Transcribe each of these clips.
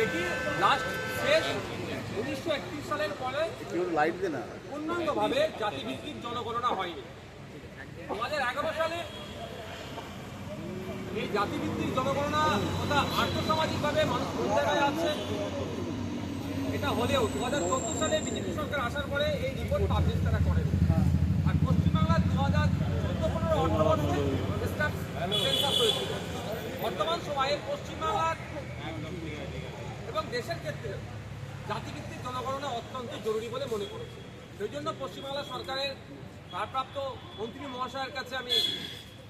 দেখি লাস্ট শেষ উনিশশো একত্রিশ সালের পরে পূর্ণাঙ্গভাবে জাতিভিত্তিক জনগণনা হয়নি। দু হাজার এগারো সালে এই জাতিভিত্তিক জনগণনা তথা আর্থসামাজিকভাবে মানুষ কোন জায়গায় আছে এটা হলেও দু হাজার চোদ্দ সালে বিজেপি সরকার আসার পরে এই রিপোর্ট পাবলিশ তারা করেন। আর পশ্চিমবাংলার দু হাজার চোদ্দ পনেরো অর্থবর্ষে সেন্সাস হয়েছিল। বর্তমান সময়ে পশ্চিমবাংলার এবং দেশের ক্ষেত্রে জাতিভিত্তিক জনগণনা অত্যন্ত জরুরি বলে মনে করেছি। সেই জন্য পশ্চিমবাংলা সরকারের ভারপ্রাপ্ত মন্ত্রী মহাশয়ের কাছে আমি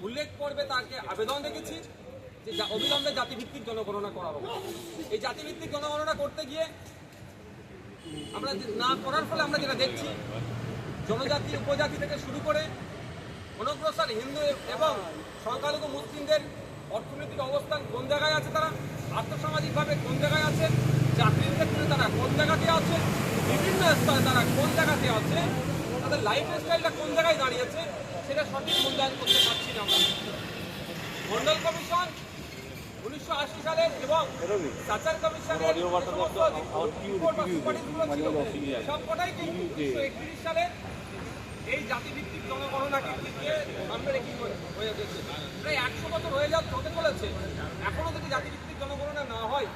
উল্লেখ করবে তাকে আবেদন রেখেছি যে অবিলম্বে জাতিভিত্তিক জনগণনা করা হবে এই জাতিভিত্তিক জনগণনা করতে গিয়ে আমরা না করার ফলে আমরা যেটা দেখছি, জনজাতি, উপজাতি থেকে শুরু করে অনগ্রসর হিন্দু এবং সংখ্যালঘু মুসলিমদের অর্থনৈতিক অবস্থান কোন জায়গায় আছে তারা? আর্থসামাজিকভাবে কোন জায়গায় আছে? চাকরির ক্ষেত্রে তারা কোন জায়গাতে আছে? বিভিন্ন স্তরে তারা কোন জায়গাতে আছে? তাদের লাইফ স্টাইলটা কোন জায়গায় দাঁড়িয়েছে? সেটা সঠিক মূল্যায়ন করতে পারছি না আমরা। মন্ডল কমিশন উনিশশো আশি সালের এবং সাচার কমিশনের সবকটাই কিন্তু উনিশশো একত্রিশ সালের এই জাতিভিত্তিক জনগণনাকে সামনে রেখে হয়ে গেছে। প্রায় একশো বছর হয়ে যাওয়া হতে চলেছে এখনও যদি জাতিভিত্তিক জনগণনা না হয়,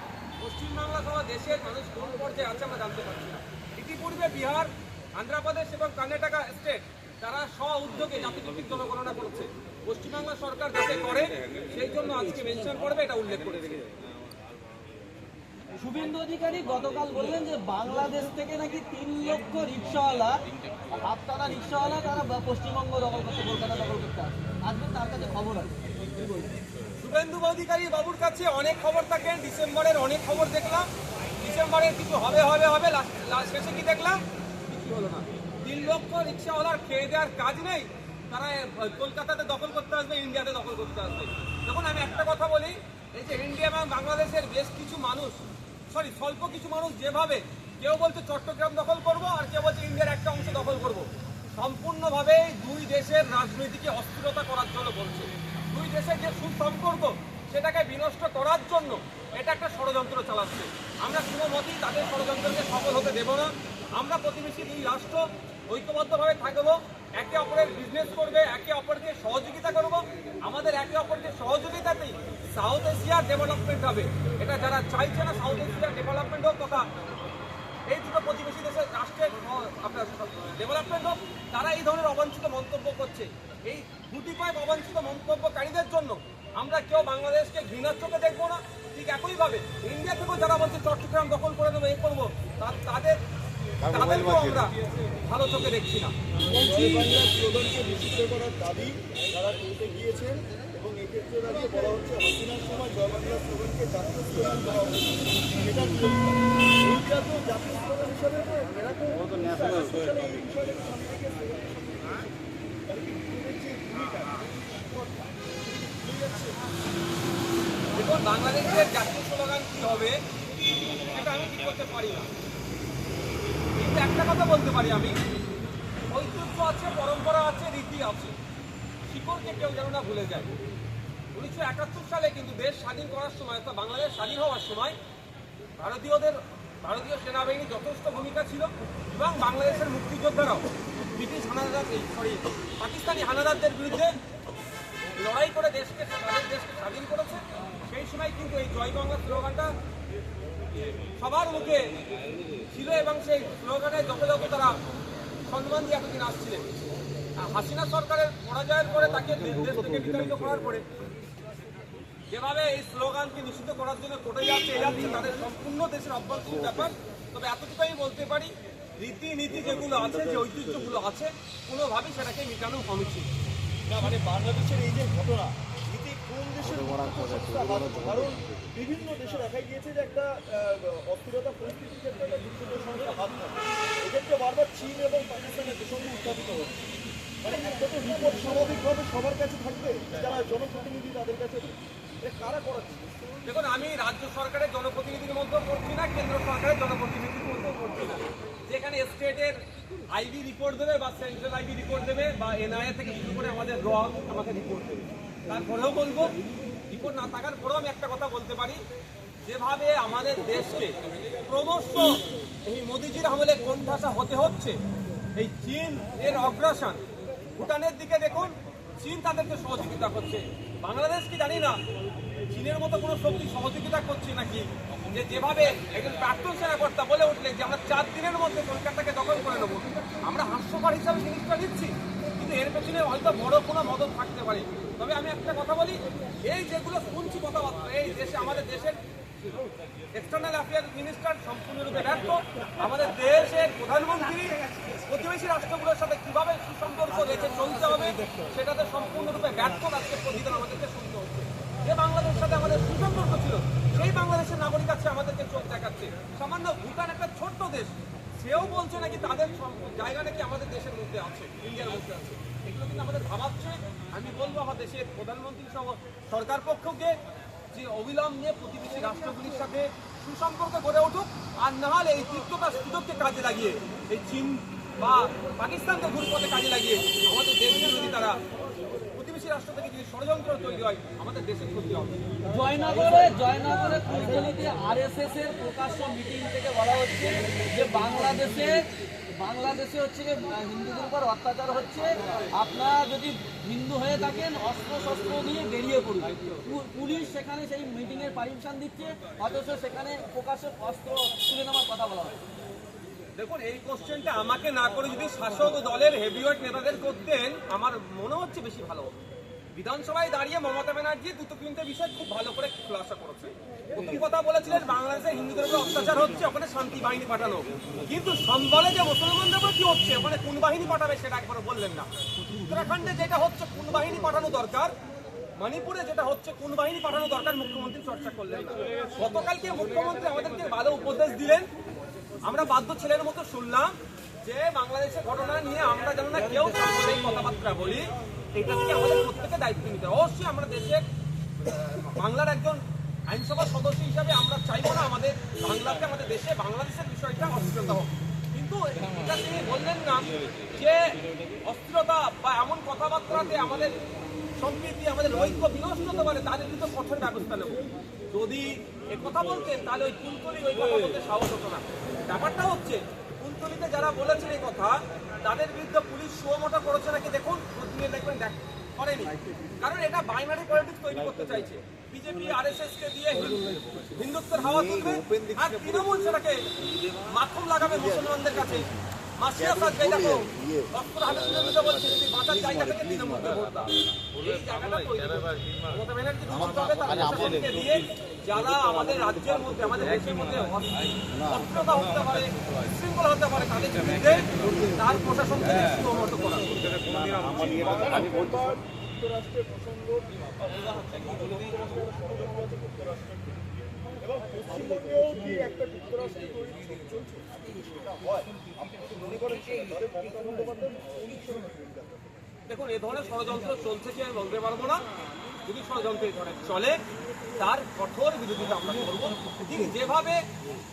পশ্চিমবাংলা সহ দেশের মানুষ কোন পর্যায়ে আছে আমরা জানতে পারছি না। ইতিপূর্বে বিহার, আন্ধ্রপ্রদেশ এবং কর্ণাটকা স্টেট, তারা স্ব উদ্যোগে জাতিভিত্তিক জনগণনা করছে। পশ্চিমবাংলা সরকার যাতে করে, সেই জন্য আজকে মেনশন করবে, এটা উল্লেখ করে রেখেছে শুভেন্দু অধিকারী গতকাল বললেন যে বাংলাদেশ থেকে নাকি তিন লক্ষ রিক্সাওয়ালা হাতটানা রিক্সাওয়ালা তারা পশ্চিমবঙ্গ দখল করতে কলকাতা দখল করতে আসে তার কাছে খবর আছে? শুভেন্দু অধিকারী বাবুর কাছে অনেক খবর থাকে, ডিসেম্বরের অনেক খবর দেখলাম। ডিসেম্বরের কিছু হবে হবে হবে শেষে কি দেখলাম? কিছু হলো না। তিন লক্ষ রিক্সাওয়ালার খেয়ে দেওয়ার কাজ নেই, তারা কলকাতাতে দখল করতে আসবে, ইন্ডিয়াতে দখল করতে আসবে। দেখুন, আমি একটা কথা বলি, এই যে ইন্ডিয়া এবং বাংলাদেশের বেশ কিছু মানুষ, সরি, স্বল্প কিছু মানুষ যেভাবে, কেউ বলছে চট্টগ্রাম দখল করব, আর কেউ বলছে ইন্ডিয়ার একটা অংশ দখল করব। সম্পূর্ণভাবে দুই দেশের রাজনীতিকে অস্থিরতা করার জন্য বলছে। দুই দেশের যে সুসম্পর্ক, সেটাকে বিনষ্ট করার জন্য এটা একটা ষড়যন্ত্র চালাচ্ছে। আমরা কোনো মতেই তাদের ষড়যন্ত্রকে সফল হতে দেব না। আমরা প্রতিবেশী দুই রাষ্ট্র ঐক্যবদ্ধভাবে থাকব, একে অপরের বিজনেস করবে, একে অপরকে সহযোগিতা করব। আমাদের একে অপরকে সহযোগিতাতেই সাউথ এশিয়ার ডেভেলপমেন্ট হবে। এটা যারা চাইছে না সাউথ এশিয়ার ডেভেলপমেন্ট হোক তথা এই দুটো প্রতিবেশী দেশের রাষ্ট্রের আপনার ডেভেলপমেন্ট হোক তারা এই ধরনের অবাঞ্ছিত মন্তব্য করছে। এই গুটি কয়েক অবাঞ্ছিত মন্তব্যকারীদের জন্য আমরা কেউ বাংলাদেশকে ঘৃণার চোখে দেখব না। ঠিক একইভাবে ইন্ডিয়া থেকেও যারা বলছে চট্টগ্রাম দখল করে দেবো এই করব তাদের তাদেরকেও আমরা ভালো চোখে দেখছি না। করার দাবি তারা গিয়েছেন স্লোগান হিসাবে তো এরা তো আসলে এই বিষয়টাকে সামনে রেখে স্লোগান তাহলে কি বিজেপির যে ভূমিকা দেখুন, বাংলাদেশের জাতীয় স্লোগান কি হবে? সেটা আমি ঠিক করতে পারি না। কিন্তু একটা কথা বলতে পারি আমি। ঐতিহ্য আছে, পরম্পরা আছে, রীতি আছে। শিকড়কে কেউ যেন না ভুলে যায়। উনিশশো একাত্তর সালে কিন্তু দেশ স্বাধীন করার সময় অর্থাৎ বাংলাদেশ স্বাধীন হওয়ার সময় ভারতীয়দের, ভারতীয় সেনাবাহিনী যথেষ্ট ভূমিকা ছিল এবং বাংলাদেশের মুক্তিযোদ্ধারাও, ব্রিটিশ হানাদার সরি পাকিস্তানি হানাদারদের বিরুদ্ধে লড়াই করে দেশকে, তাদের দেশকে স্বাধীন করেছে। সেই সময় কিন্তু এই জয় বাংলা স্লোগানটা সবার মুখে ছিল এবং সেই স্লোগানে যথাযথ তারা সম্মান দিয়ে এতদিন আসছিলেন। হাসিনা সরকারের পরাজয়ের পরে তাকে দেশ থেকে বিতাড়িত করার পরে যেভাবে এই স্লোগানকে নিষিদ্ধ করার জন্য কোটে যাচ্ছে যাচ্ছে, তাদের সম্পূর্ণ দেশের অভ্যন্তরীণ ব্যাপার। তবে এতটুকু আমি বলতে পারি, রীতিনীতি যেগুলো আছে, যে ঐতিহ্যগুলো আছে, কোনোভাবেই সেটাকে মেটানো অনুচিত না মানে বাংলাদেশের এই যে ঘটনা বিভিন্ন দেশে দেখা গিয়েছে যে একটা অস্থিরতা পরিস্থিতির ক্ষেত্রে একটা দুর্যোগ সংস্থা হাত থাকে এক্ষেত্রে বারবার চীন এবং পাকিস্তানের প্রসঙ্গ উত্থাপিত হচ্ছে। মানে একটা তো স্বাভাবিকভাবে সবার কাছে থাকবে, যারা জনপ্রতিনিধি তাদের কাছে দেখুন, আমি রাজ্য সরকারের জনপ্রতিনিধির মধ্যেও করছি না, কেন্দ্র সরকারের জনপ্রতিনিধির মধ্যেও করছি না। যেখানে স্টেটের আইবি রিপোর্ট দেবে বা সেন্ট্রাল আইবি রিপোর্ট দেবে বা এনআইএ থেকে শুরু করে আমাদের র আমাকে রিপোর্ট দেবে। তারপরেও বলব রিপোর্ট না থাকার পরেও আমি একটা কথা বলতে পারি। যেভাবে আমাদের দেশকে ক্রমশ এই মোদিজির আমলে কোণঠাসা হতে হচ্ছে, এই চীন এর অগ্রাসন, ভুটানের দিকে দেখুন, চীন তাদেরকে সহযোগিতা করছে। বাংলাদেশ কি জানি না চীনের মতো কোনো শক্তি সহযোগিতা করছে নাকি? যে যেভাবে একজন প্রাক্তন সেনাকর্তা বলে উঠলেন যে আমরা চার দিনের মধ্যে কলকাতাকে দখল করে নেব, আমরা হাস্যকর হিসাবে জিনিসটা নিচ্ছি, কিন্তু এর পেছনে হয়তো বড় কোনো মদত থাকতে পারে। তবে আমি একটা কথা বলি, এই যেগুলো শুনছি কথাবার্তা, এই দেশে, আমাদের দেশের এক্সটার্নাল অ্যাফেয়ার্স মিনিস্টার সম্পূর্ণরূপে ব্যর্থ। আমাদের দেশের প্রধানমন্ত্রী, প্রতিবেশী রাষ্ট্রগুলোর সাথে কীভাবে সুসম্পর্ক রেখে চলতে হবে, সেটাতে সম্পূর্ণরূপে ব্যর্থ আজকে প্রতিদিন আমাদেরকে যে বাংলাদেশের সাথে আমাদের সুসম্পর্ক ছিল, সেই বাংলাদেশের নাগরিক আছে আমাদেরকে চোখ দেখাচ্ছে। সামান্য ভুটান একটা ছোট্ট দেশ, সেও বলছে নাকি তাদের জায়গা নাকি আমাদের দেশের মধ্যে আছে, ইন্ডিয়ার মধ্যে আছে। এগুলো কিন্তু আমাদের ভাবাচ্ছে। আমি বলব আমার দেশের প্রধানমন্ত্রী সহ সরকার পক্ষকে যে অবিলম্বে প্রতিবেশী রাষ্ট্রগুলির সাথে সুসম্পর্ক গড়ে উঠুক, আর না হলে এই তিক্ততার সুযোগকে কাজে লাগিয়ে, এই চীন বা পাকিস্তানকে ঘুরপথে কাজে লাগিয়ে আমাদের দেশকে যদি তারা প্রতিবেশী রাষ্ট্র থেকে যদি ষড়যন্ত্র তৈরি হয় আমাদের দেশের ক্ষতি হবে। জয়নগরে জয়নগরে কুলতলিতে আরএসএস এর প্রকাশ্য মিটিং থেকে বলা হচ্ছে যে বাংলাদেশে বাংলাদেশে হচ্ছে যে হিন্দুদের উপর অত্যাচার হচ্ছে। আপনারা যদি হিন্দু হয়ে থাকেন অস্ত্র শস্ত্র নিয়ে বেরিয়ে পড়ুন। পুলিশ সেখানে সেই মিটিং এর পারমিশন দিচ্ছে অথচ সেখানে প্রকাশ্যে অস্ত্র তুলে নেওয়ার কথা বলা হচ্ছে। দেখুন এই কোশ্চেনটা আমাকে না করে যদি শাসক দলের হেভিওয়েট নেতাদের করতেন আমার মনে হচ্ছে বেশি ভালো হতো। বিধানসভায় দাঁড়িয়ে মমতা ব্যানার্জি দুটো তিনটে বিষয় খুব ভালো করে খুলাসা করেছে। প্রথম কথা বলেছিলেন, বাংলাদেশে হিন্দুদের উপর অত্যাচার হচ্ছে, ওখানে শান্তি বাহিনী পাঠানো। কিন্তু সম্বলে যে মুসলমানদের উপর কি হচ্ছে, ওখানে কোন বাহিনী পাঠাবে সেটা একবার বললেন না। উত্তরাখণ্ডে যেটা হচ্ছে, কোন বাহিনী পাঠানো দরকার? মণিপুরে যেটা হচ্ছে, কোন বাহিনী পাঠানো দরকার মুখ্যমন্ত্রী চর্চা করলেন গতকালকে মুখ্যমন্ত্রী আমাদেরকে ভালো উপদেশ দিলেন। আমরা বাধ্য ছেলের মতো শুনলাম যে, বাংলাদেশের ঘটনা নিয়ে আমরা যেন না কেউ কথাবার্তা বলি। এটা থেকে আমাদের প্রত্যেকে দায়িত্ব নিতে অবশ্যই আমরা দেশের বাংলার একজন আইনসভার সদস্য হিসাবে আমরা চাইব না আমাদের বাংলাতে আমাদের দেশে বাংলাদেশের বিষয়টা অস্থিরতা হোক। কিন্তু এটা তিনি বললেন না যে অস্থিরতা বা এমন কথাবার্তাতে আমাদের সম্প্রীতি, আমাদের ঐক্য বিনষ্ট হতে পারে তাদের কিন্তু কঠোর ব্যবস্থা নেব। যদি এ কথা বলতেন, তাহলে ওই কুলতলি ওই কথা বলতে সাহস হতো না। ব্যাপারটা হচ্ছে কুলতলিতে যারা বলেছেন এই কথা, তাদের বিরুদ্ধে পুলিশ সুমোটা করেছে নাকি দেখুন প্রতিদিন দেখবেন, দেখ করেনি। কারণ এটা বাইনারি পলিটিক্স তৈরি করতে চাইছে। বিজেপি আর এস কে দিয়ে হিন্দু- হিন্দুত্বের হাওয়া তুলবে, আর তৃণমূল সেটাকে মাথুম লাগাবে মুসলমানদের কাছে। দিয়ে যারা আমাদের রাজ্যের মধ্যে আমাদের দেশের মধ্যে অস্থিরতা হতে পারে বিশৃঙ্খলা হতে পারে তাদের বিরুদ্ধে তার প্রশাসনকে সুমত করা যুক্তরাষ্ট্রের প্রসঙ্গ। এবং পশ্চিমবঙ্গেও কি একটা যুক্তরাষ্ট্র মনে করেন? দেখুন, এ ধরনের ষড়যন্ত্র চলছে কি আমি বলতে পারব না। যদি ষড়যন্ত্র এই ধরনের চলে, তার কঠোর বিরোধিতা আমরা করব। ঠিক যেভাবে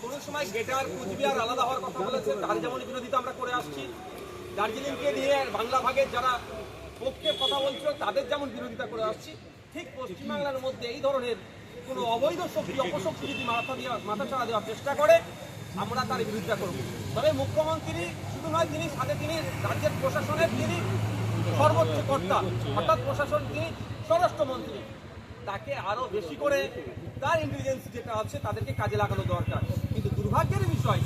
কোনো সময় গেটার, কুচবিহার আলাদা হওয়ার কথা বলেছে, তার যেমন বিরোধিতা আমরা করে আসছি। দার্জিলিংকে নিয়ে বাংলা ভাগের যারা পক্ষে কথা বলছিল, তাদের যেমন বিরোধিতা করে আসছি, ঠিক পশ্চিমবাংলার মধ্যে এই ধরনের কোনো অবৈধ শক্তি অপশক্তি যদি মাথা দিয়ে মাথা ছাড়া দেওয়ার চেষ্টা করে আমরা তার বিরোধিতা করব। তবে মুখ্যমন্ত্রী শুধু নয় তিনি সাথে তিনি রাজ্যের প্রশাসনের তিনি সর্বোচ্চ কর্তা অর্থাৎ প্রশাসন তিনি স্বরাষ্ট্রমন্ত্রী। তাকে আরও বেশি করে তার ইন্টেলিজেন্স যেটা আছে তাদেরকে কাজে লাগানো দরকার। কিন্তু দুর্ভাগ্যের বিষয়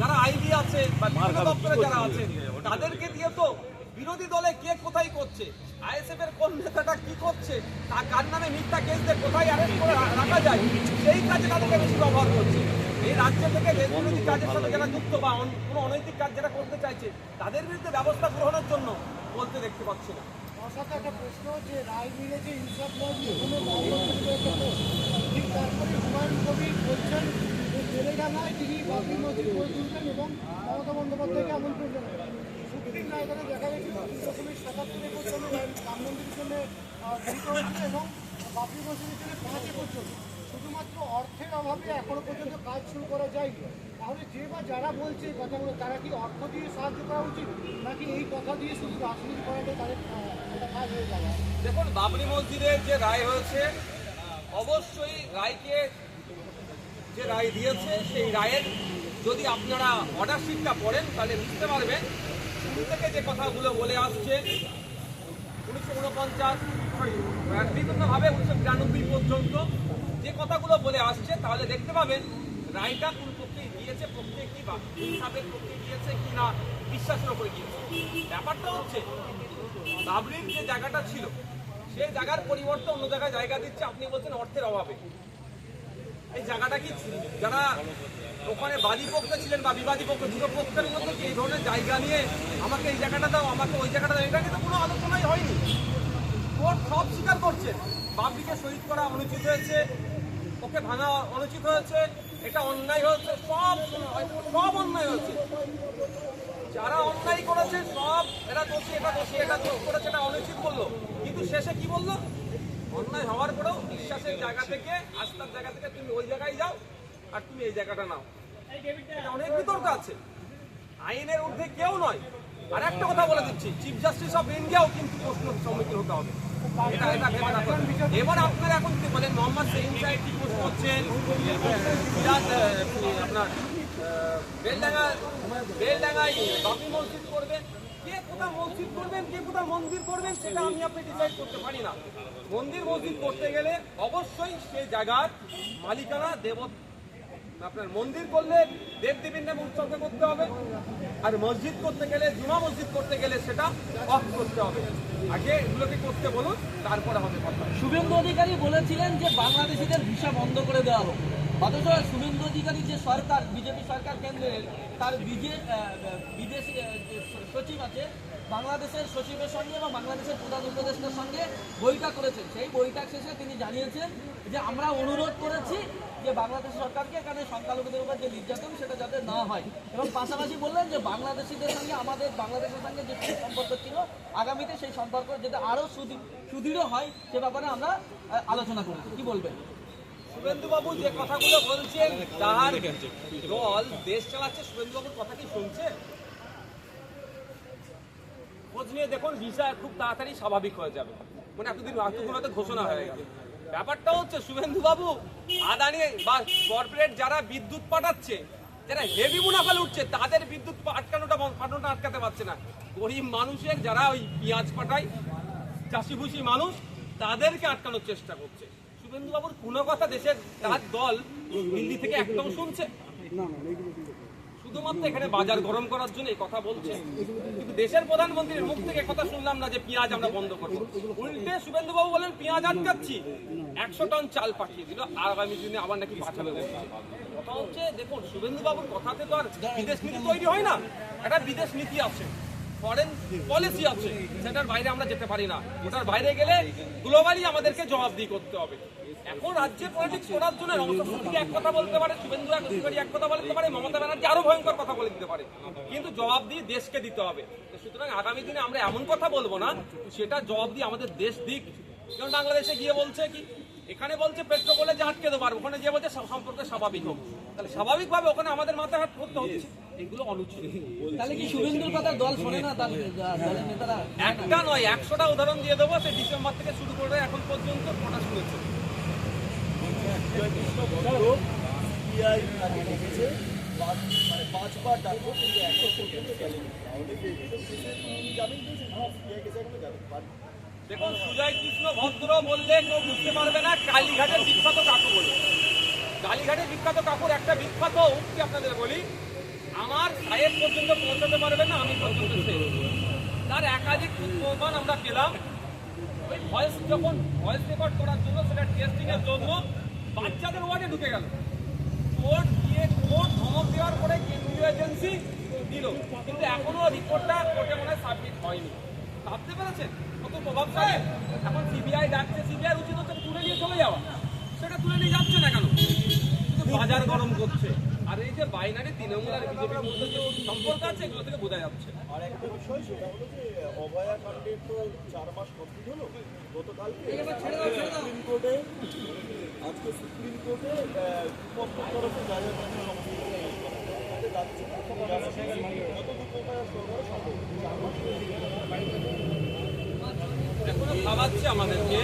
যারা আইবি আছে বা বিভিন্ন দপ্তরে যারা আছে তাদেরকে দিয়ে তো বিরোধী দলে কে কোথায় করছে? আইএসএফ এর কোন নেতাটা কি করছে? তা কার নামে মিথ্যা কেস দিয়ে কোথায় অ্যারেস্ট করে রাখা যায়? সেই কাজে তাদেরকে বেশি ব্যবহার করছে। এই রাজ্য থেকে বিরোধী কাজের সাথে যারা যুক্ত বা অন- কোনো অনৈতিক কাজ যারা করতে চাইছে তাদের বিরুদ্ধে ব্যবস্থা গ্রহণের জন্য বলতে দেখতে পাচ্ছি না। প্রশ্ন যে রায় মিলে যে ইনসাফ লজ এখনও বাংলাদেশে একটা পোস্ট। ঠিক তারপরে হুমায়ুন কবির বলছেন তেলেঙ্গানায় তিনি বাবরি মসজিদ এবং মমতা বন্দ্যোপাধ্যায়কে আমন্ত্রণ জানাবেন সুপ্রিম দেখা গেছে তিন দশমিক সাতাত্তর রাম মন্দিরের জন্য এবং বাবরি মসজিদের জন্য পাঁচ একর জমি শুধুমাত্র অর্থের অভাবে এখনও পর্যন্ত কাজ শুরু করা যায়নি। তাহলে যে বা যারা বলছে এই কথাগুলো, তারা কি অর্থ দিয়ে সাহায্য করা উচিত? নাকি এই কথা দিয়ে শুধু রাজনীতি করাটাই তাদের কাজ হয়ে যাওয়া? দেখুন, বাবরি মসজিদের যে রায় হয়েছে, অবশ্যই রায়কে, যে রায় দিয়েছে, সেই রায়ের যদি আপনারা অর্ডার শিটটা পড়েন, তাহলে বুঝতে পারবেন শুরু থেকে যে কথাগুলো বলে আসছে, উনিশশো উনপঞ্চাশ বিভিন্নভাবে উনিশশো বিরানব্বই পর্যন্ত যে কথাগুলো বলে আসছে, তাহলে দেখতে পাবেন রায়টা কোন পক্ষে দিয়েছে পক্ষে কি বা ইনসাফের পক্ষে দিয়েছে কি না, বিশ্বাসের উপরে গিয়েছে। ব্যাপারটা হচ্ছে, বাবরির যে জায়গাটা ছিল সেই জায়গার পরিবর্তে অন্য জায়গায় জায়গা দিচ্ছে, আপনি বলছেন অর্থের অভাবে। এই জায়গাটা কি যারা ওখানে বাদী পক্ষে ছিলেন বা বিবাদী পক্ষ, দুটো পক্ষের মধ্যে এই ধরনের জায়গা নিয়ে আমাকে এই জায়গাটা দাও, আমাকে ওই জায়গাটা দাও এটা কিন্তু কোনো আলোচনাই হয়নি। কোর্ট সব স্বীকার করছে। বাবরিকে শহীদ করা অনুচিত হয়েছে, ওকে ভাঙা অনুচিত হয়েছে, এটা অন্যায় হয়েছে, সব সব অন্যায় হয়েছে। যারা অন্যায় করেছে, সব এরা দোষী, এটা দোষী, এটা করেছে, এটা অনুচিত বলল। কিন্তু শেষে কি বলল? অন্যায় হওয়ার পরেও বিশ্বাসের জায়গা থেকে আস্থার জায়গা থেকে তুমি ওই জায়গায় যাও আর তুমি এই জায়গাটা নাও। অনেক বিতর্ক আছে। আইনের ঊর্ধ্বে কেউ নয়। আর একটা কথা বলে দিচ্ছি চিফ জাস্টিস অফ ইন্ডিয়াও কিন্তু প্রশ্নের সম্মুখীন হতে হবে। এবার আপনারা এখন বলেন মোহাম্মদ কি প্রশ্ন আহ, আপনার বেলডাঙ্গা মসজিদ করবে কে মসজিদ করবেন, কে মন্দির করবেন, সেটা আমি ডিসাইড করতে পারি না। মন্দির মসজিদ করতে গেলে অবশ্যই জায়গার মালিকানা দেব আপনার মন্দির করলে দেব দেবীর নামে উৎসর্গ করতে হবে। আর মসজিদ করতে গেলে, জুমা মসজিদ করতে গেলে সেটা অফ করতে হবে। আগে এগুলোকে করতে বলুন, তারপরে হবে কথা। শুভেন্দু অধিকারী বলেছিলেন যে বাংলাদেশিদের ভিসা বন্ধ করে দেওয়া হোক। অথচ শুভেন্দু অধিকারী যে সরকার, বিজেপি সরকার কেন্দ্রের তার বিদেশি সচিব আছে, বাংলাদেশের সচিবের সঙ্গে এবং বাংলাদেশের প্রধান উপদেষ্টার সঙ্গে বৈঠক করেছেন। সেই বৈঠক শেষে তিনি জানিয়েছেন যে, আমরা অনুরোধ করেছি যে বাংলাদেশ সরকারকে এখানে সংখ্যালঘুদের উপর যে নির্যাতন, সেটা যাতে না হয়। এবং পাশাপাশি বললেন যে, বাংলাদেশিদের সঙ্গে আমাদের, বাংলাদেশের সঙ্গে যে সম্পর্ক ছিল, আগামীতে সেই সম্পর্ক যাতে আরও সুদৃঢ় হয়, সে ব্যাপারে আমরা আলোচনা করব কি বলবেন? শুভেন্দুবাবু যে কথাগুলো বলছেন তার দল দেশ চালাচ্ছে, শুভেন্দুবাবুর কথা কি শুনছে? খোঁজ নিয়ে দেখুন, ভিসা খুব তাড়াতাড়ি স্বাভাবিক হয়ে যাবে। মানে এতদিন এতক্ষণ ঘোষণা হয়ে গেল ব্যাপারটা হচ্ছে, শুভেন্দুবাবু, আদানি বা কর্পোরেট যারা বিদ্যুৎ পাঠাচ্ছে, যারা হেভি মুনাফা লুটছে, তাদের বিদ্যুৎ আটকানোটা পাঠানোটা আটকাতে পারছে না। গরিব মানুষের যারা ওই পেঁয়াজ পাঠায়, চাষিভুষি মানুষ, তাদেরকে আটকানোর চেষ্টা করছে। শুভেন্দুবাবুর কোনো কথা দেশের তার দল দিল্লি থেকে একদম শুনছে? শুধুমাত্র এখানে বাজার গরম করার জন্য এই কথা বলছে। কিন্তু দেশের প্রধানমন্ত্রীর মুখ থেকে কথা শুনলাম না যে পেঁয়াজ আমরা বন্ধ করব। উল্টে শুভেন্দুবাবু বলেন পেঁয়াজ আটকাচ্ছি। একশো টন চাল পাঠিয়ে দিল। আগামী দিনে আবার নাকি পাঠাবে কথা হচ্ছে দেখুন শুভেন্দুবাবুর কথাতে তো আর বিদেশ নীতি তৈরি হয় না। একটা বিদেশ নীতি আছে। ফরেন পলিসি আছে। সেটার বাইরে আমরা যেতে পারি না। ওটার বাইরে গেলে গ্লোবালি আমাদেরকে জবাবদিহি করতে হবে। এখন রাজ্যে পলিটিক্স করার জন্য এক কথা বলতে পারে শুভেন্দু অধিকারী এক কথা বলতে পারে মমতা ব্যানার্জি আরও ভয়ঙ্কর কথা বলে দিতে পারে। কিন্তু জবাব দিয়ে দেশকে দিতে হবে। তো সুতরাং আগামী দিনে আমরা এমন কথা বলব না সেটা জবাব দিয়ে আমাদের দেশ দিক। যেমন বাংলাদেশে গিয়ে বলছে কি এখানে বলছে পেট্রো বলে যে আটকে দেবো আর ওখানে গিয়ে বলছে সম্পর্ক স্বাভাবিক হোক। তাহলে স্বাভাবিকভাবে ওখানে আমাদের মাথায় হাত করতে হচ্ছে। এগুলো অনুচিত তাহলে কি শুভেন্দুর কথা দল শোনে না তার দলের নেতারা? একটা নয় একশোটা উদাহরণ দিয়ে দেবো। সে ডিসেম্বর থেকে শুরু করে এখন পর্যন্ত কটা শুনেছে পাঁচবার কিন্তু এখন। দেখুন, সুজয় কৃষ্ণ ভদ্র বললে কেউ বুঝতে পারবে না, কালীঘাটের বিখ্যাত কাকু বলে কালীঘাটের বিখ্যাত কাকুর একটা বিখ্যাত উক্তি আপনাদের বলি, আমার সাহেব পর্যন্ত পৌঁছাতে পারবে না, আমি পর্যন্ত তার একাধিক প্রমাণ আমরা পেলাম ওই ভয়েস যখন ভয়েস রেকর্ড করার জন্য সেটা টেস্টিং এর জন্য বাচ্চাদের ওয়ার্ডে ঢুকে গেল। কোর্ট গিয়ে কোর্ট ধমক দেওয়ার পরে কেন্দ্রীয় এজেন্সি দিল। কিন্তু এখনও রিপোর্টটা কোর্টে মনে হয় সাবমিট হয়নি। ভাবতে পেরেছেন? কত প্রভাবশালী এখন সিবিআই ডাকছে সিবিআই উচিত হচ্ছে তুলে নিয়ে চলে যাওয়া। সেটা তুলে নিয়ে যাচ্ছে না কেন? বাজার গরম করছে। আর এই যে বাইনারি তৃণমূল আর বিজেপির মধ্যে যে সম্পর্ক আছে এগুলো থেকে বোঝা যাচ্ছে। আর একটা বিষয় সেটা হলো যে অভয়া কাণ্ডের তো চার মাস কমপ্লিট হলো। গতকালকে সুপ্রিম কোর্টে আজকে সুপ্রিম কোর্টে করা ভাবাচ্ছে আমাদেরকে।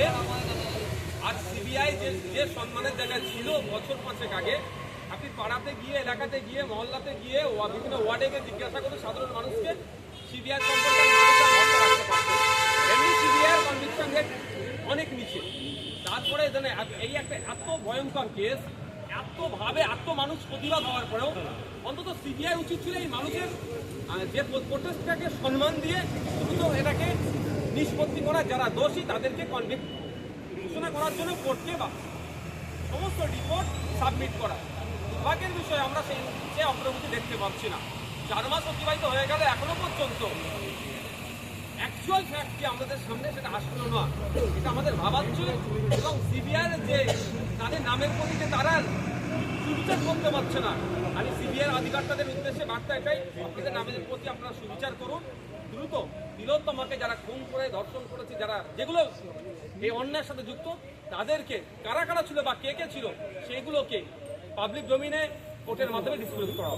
আর সিবিআই যে যে সম্মানের জায়গায় ছিল বছর পাঁচেক আগে, আপনি পাড়াতে গিয়ে, এলাকাতে গিয়ে, মহল্লাতে গিয়ে বিভিন্ন ওয়ার্ডে গিয়ে জিজ্ঞাসা করুন সাধারণ মানুষকে সিবিআই সম্পর্কে অনেক নিচে। তারপরে এই একটা এত ভয়ঙ্কর কেস এত ভাবে এত মানুষ প্রতিবাদ হওয়ার পরেও অন্তত সিবিআই উচিত ছিল এই মানুষের যে প্রোটেস্টটাকে সম্মান দিয়ে দ্রুত এটাকে নিষ্পত্তি করা, যারা দোষী তাদেরকে কনভিক্ট ঘোষণা করার জন্য কোর্টকে বা সমস্ত রিপোর্ট সাবমিট করা। দুর্ভাগ্যের বিষয়ে, আমরা সেই সে অগ্রগতি দেখতে পাচ্ছি না। চার মাস অতিবাহিত হয়ে গেলে এখনও পর্যন্ত। অ্যাকচুয়াল ফ্যাক্ট কি আমাদের সামনে সেটা আসলো না এটা আমাদের ভাবাচ্ছে এবং সিবিআর যে তাদের নামের প্রতি যে তারা সুবিচার করতে পারছে না আমি সিবিআর আধিকারিকদের উদ্দেশ্যে বার্তা এটাই, আপনাদের নামের প্রতি আপনারা সুবিচার করুন। দ্রুত তিলোত্তমাকে যারা খুন করে, ধর্ষণ করেছে, যারা যেগুলো এই অন্যায়ের সাথে যুক্ত, তাদেরকে কারা কারা ছিল বা কে কে ছিল সেগুলোকে পাবলিক ডোমিনে কোর্টের মাধ্যমে করা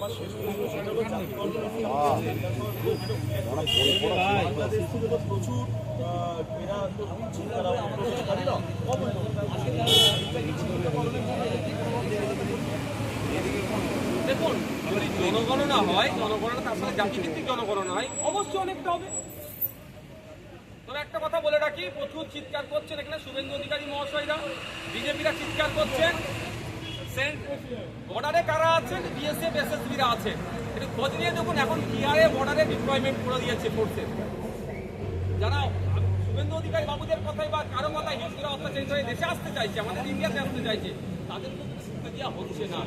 দেখুন জনগণনা হয়, জনগণনা তার সাথে জাতিভিত্তিক জনগণনা হয়, অবশ্যই অনেকটা হবে। তবে একটা কথা বলে রাখি, প্রচুর চিৎকার করছেন এখানে শুভেন্দু অধিকারী মহাশয়রা, বিজেপিরা চিৎকার করছেন। বর্ডারে কারা আছেন? বিএসএফ এসএসবিরা আছেন। একটু খোঁজ নিয়ে দেখুন এখন বিহারে বর্ডারে ডিপ্লয়মেন্ট করে দিয়েছে ফোর্সের যারা শুভেন্দু অধিকারী বাবুদের কথাই বা কারও কথায় হিন্দুরা অত্যাচারিত হয়ে দেশে আসতে চাইছে, আমাদের ইন্ডিয়াতে আসতে চাইছে, তাদের কিন্তু দেওয়া হচ্ছে না।